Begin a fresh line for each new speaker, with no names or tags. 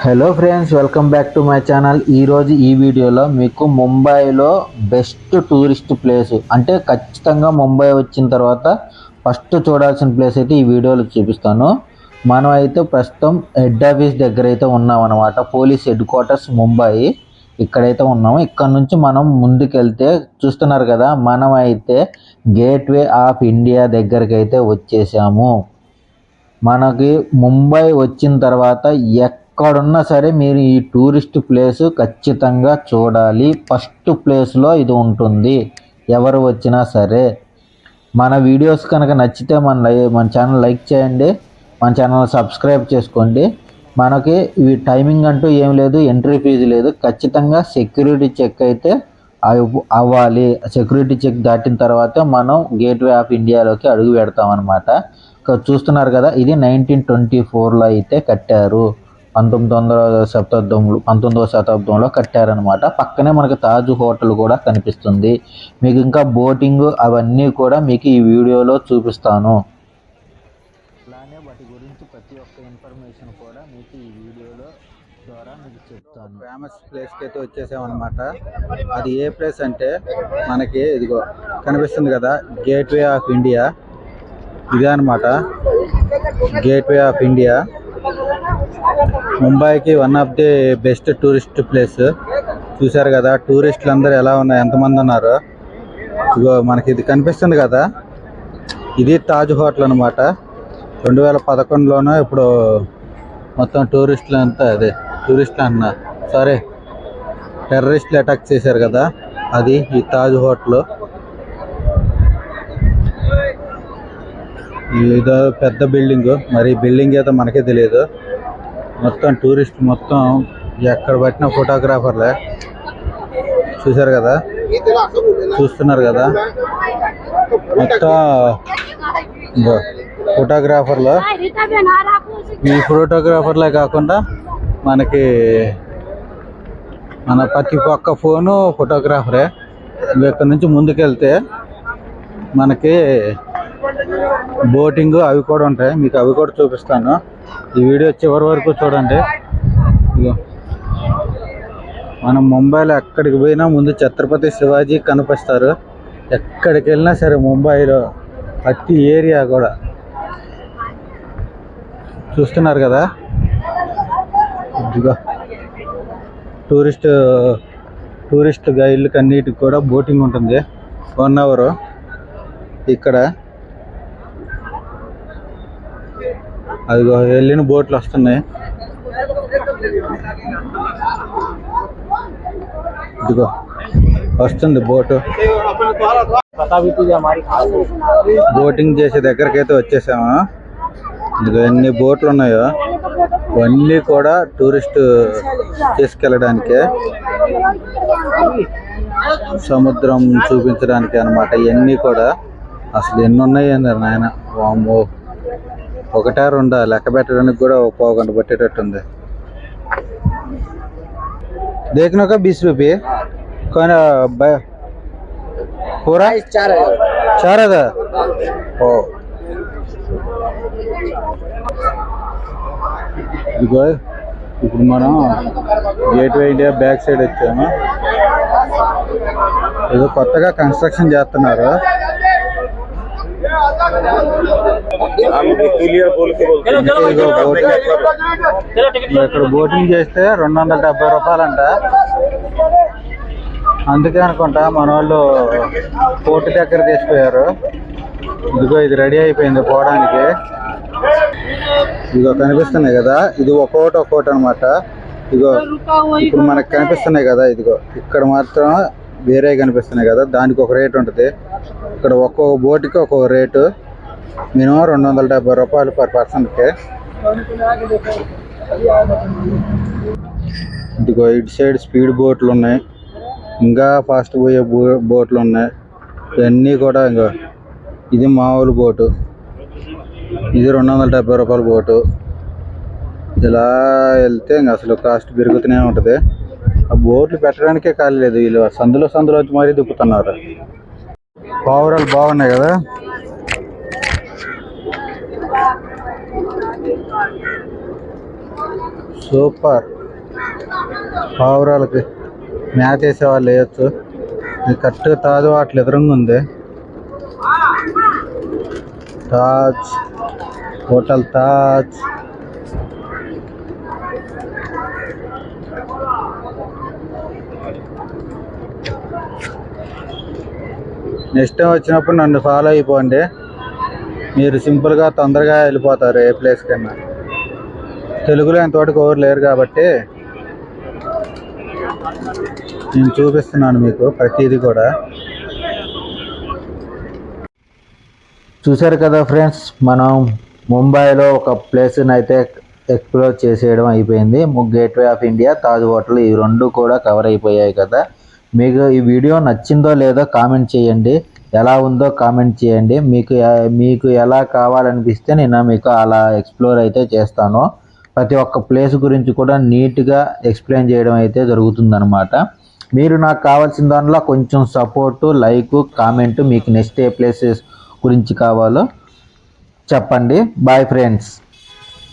Hello friends welcome back to my channel ఈరోజు ఈ వీడియోలో మీకు ముంబైలో బెస్ట్ టూరిస్ట్ ప్లేస్ అంటే ఖచ్చితంగా ముంబై వచ్చిన తర్వాత ఫస్ట్ చూడాల్సిన ప్లేస్ అయితే ఈ వీడియోలో చూపిస్తాను. మనం అయితే ప్రస్తుతం హెడ్ ఆఫీస్ దగ్గర అయితే ఉన్నాం అనమాట పోలీస్ హెడ్ క్వార్టర్స్ ముంబై ఇక్కడైతే ఉన్నాము. ఇక్కడ నుంచి మనం ముందుకెళ్తే చూస్తున్నారు కదా మనం అయితే గేట్వే ఆఫ్ ఇండియా దగ్గరికి అయితే వచ్చేసాము. మనకి ముంబై వచ్చిన తర్వాత ఎక్కడున్నా సరే మీరు ఈ టూరిస్ట్ ప్లేస్ ఖచ్చితంగా చూడాలి. ఫస్ట్ ప్లేస్లో ఇది ఉంటుంది. ఎవరు వచ్చినా సరే. మన వీడియోస్ కనుక నచ్చితే మన లై మన ఛానల్ లైక్ చేయండి. మన ఛానల్ సబ్స్క్రైబ్ చేసుకోండి. మనకి ఇవి టైమింగ్ అంటూ ఏం లేదు ఎంట్రీ ఫీజు లేదు. ఖచ్చితంగా సెక్యూరిటీ చెక్ అయితే అవ్వాలి. సెక్యూరిటీ చెక్ దాటిన తర్వాత మనం గేట్వే ఆఫ్ ఇండియాలోకి అడుగు పెడతాం అనమాట చూస్తున్నారు కదా ఇది నైన్టీన్ ట్వంటీ ఫోర్లో అయితే కట్టారు. పంతొమ్మిది వందల శతాబ్దంలో పంతొమ్మిదవ శతాబ్దంలో కట్టారనమాట పక్కనే మనకి తాజ్ హోటల్ కూడా కనిపిస్తుంది. మీకు ఇంకా బోటింగ్ అవన్నీ కూడా మీకు ఈ వీడియోలో చూపిస్తాను. అలానే వాటి గురించి ప్రతి ఒక్క ఇన్ఫర్మేషన్ కూడా మీకు ఈ వీడియోలో ద్వారా మీకు చెప్తాను.
ఫేమస్ ప్లేస్కి అయితే వచ్చేసామన్నమాట. అది ఏ ప్లేస్ అంటే మనకి ఇదిగో కనిపిస్తుంది కదా గేట్వే ఆఫ్ ఇండియా. ఇదే అనమాట గేట్వే ఆఫ్ ఇండియా. ముంబైకి one of the best tourist place చూశారు కదా టూరిస్టులు అందరూ ఎలా ఉన్నారు ఎంతమంది ఉన్నారు? ఇగో మనకి ఇది కనిపిస్తుంది కదా ఇది తాజ్ హోటల్ అనమాట రెండు వేల పదకొండులోనూ ఇప్పుడు మొత్తం టూరిస్టులు అంతా అదే టూరిస్టులు అన్న సారీ టెర్రరిస్టులు అటాక్ చేశారు కదా అది ఈ తాజ్ హోటల్. ఇదో పెద్ద బిల్డింగ్ మరి బిల్డింగ్ ఏదో మనకే తెలియదు. మొత్తం టూరిస్ట్ మొత్తం ఎక్కడ పట్టిన ఫోటోగ్రాఫర్లే. చూశారు కదా? చూస్తున్నారు కదా? మొత్తం ఫోటోగ్రాఫర్లు. ఈ ఫోటోగ్రాఫర్లే కాకుండా మనకి మన ప్రతి ఒక్క ఫోను ఫోటోగ్రాఫరే. ఇక్కడ నుంచి ముందుకెళ్తే మనకి బోటింగ్ అవి కూడా ఉంటాయి. మీకు అవి కూడా చూపిస్తాను. ఈ వీడియో చివరి వరకు చూడండి. మనం ముంబైలో ఎక్కడికి పోయినా ముందు ఛత్రపతి శివాజీ కనిపిస్తారు. ఎక్కడికి వెళ్ళినా సరే ముంబైలో ప్రతి ఏరియా కూడా. చూస్తున్నారు కదా? ఇదిగో. టూరిస్ట్ టూరిస్ట్ గైడ్లకు అన్నిటికి కూడా బోటింగ్ ఉంటుంది. One hour. ఇక్కడ. అదిగో వెళ్ళిన బోట్లు వస్తున్నాయి. ఇదిగో వస్తుంది బోటు. బోటింగ్ చేసే దగ్గరికి అయితే వచ్చేసాము. ఇదిగో ఎన్ని బోట్లు ఉన్నాయో. ఇవన్నీ కూడా టూరిస్ట్ తీసుకెళ్ళడానికే. సముద్రం చూపించడానికి అన్నమాట. ఇవన్నీ కూడా అసలు ఎన్ని ఉన్నాయి అన్నారు నాయన. వామ్మో. ఒకటా రెండా లెక్క పెట్టడానికి కూడా ఒక పావు గంట పట్టేటట్టుంది देखने का बीस रुपये कौन ब- पूरा चार हजार ओ ఇదిగో ఇప్పుడు మనం గేట్వే ఇండియా బ్యాక్ సైడ్ వచ్చాము ఏదో కొత్తగా కన్స్ట్రక్షన్ చేస్తున్నారు ఇదిగో బోటింగ్ ఇక్కడ బోటింగ్ చేస్తే రెండు వందల డెబ్బై రూపాయలంట. అందుకే అనుకుంటా మన వాళ్ళు పోర్టు దగ్గర తీసుకుపోయారు. ఇదిగో ఇది రెడీ అయిపోయింది పోవడానికి. ఇదిగో కనిపిస్తున్నాయి కదా. ఇది ఒక్కొక్కటి ఒక్కొక్కటి అనమాట ఇదిగో ఇప్పుడు మనకు కనిపిస్తున్నాయి కదా. ఇదిగో ఇక్కడ మాత్రం వేరే కనిపిస్తున్నాయి కదా దానికి ఒక రేట్ ఉంటుంది. ఇక్కడ ఒక్కొక్క బోటుకి ఒక్కొక్క రేటు. మినిమం రెండు వందల డెబ్బై రూపాయలు పర్ పర్సన్కి. ఇదిగో ఇటు సైడ్ స్పీడ్ బోట్లు ఉన్నాయి. ఇంకా ఫాస్ట్ పోయే బో బోట్లు ఉన్నాయి. ఇవన్నీ కూడా ఇంకా ఇది మామూలు బోటు. ఇది రెండు వందల డెబ్బై రూపాయల బోటు. ఇలా వెళ్తే ఇంకా అసలు కాస్ట్ పెరుగుతూనే ఉంటుంది. ఆ పెట్టడానికే ఖాళీ లేదు. వీళ్ళు సందులో సందులో వచ్చి మరీ దిప్పుతున్నారు పావురాలు బాగున్నాయి కదా? సూపర్ పావురాలకి మ్యాచ్ వేసే వాళ్ళు వేయచ్చు. ఇది కరెక్ట్గా తాజ్ వాటర్ ఎదురుగా ఉంది. Taj hotel Taj next time వచ్చినప్పుడు నన్ను ఫాలో అయిపోండి. మీరు సింపుల్గా తొందరగా వెళ్ళిపోతారు ఏ ప్లేస్ కన్నా. తెలుగులో ఎంతవరకు ఎవరు లేరు కాబట్టి నేను చూపిస్తున్నాను మీకు ప్రతిదీ కూడా.
చూశారు కదా ఫ్రెండ్స్ మనం ముంబైలో ఒక ప్లేస్ని అయితే ఎక్స్ప్లోర్ చేసేయడం అయిపోయింది. Gateway of India Taj hotel ఈ రెండు కూడా కవర్ అయిపోయాయి కదా. మీకు ఈ వీడియో నచ్చిందో లేదో కామెంట్ చేయండి. ఎలా ఉందో కామెంట్ చేయండి. మీకు మీకు ఎలా కావాలనిపిస్తే నేను మీకు అలా ఎక్స్ప్లోర్ అయితే చేస్తాను. ప్రతి ఒక్క ప్లేస్ గురించి కూడా నీట్గా ఎక్స్ప్లెయిన్ చేయడం అయితే జరుగుతుందనమాట మీరు నాకు కావాల్సిన దానిలో కొంచెం సపోర్టు లైక్ కామెంట్ మీకు నెక్స్ట్ ఏ ప్లేసెస్ గురించి కావాలో చెప్పండి. Bye friends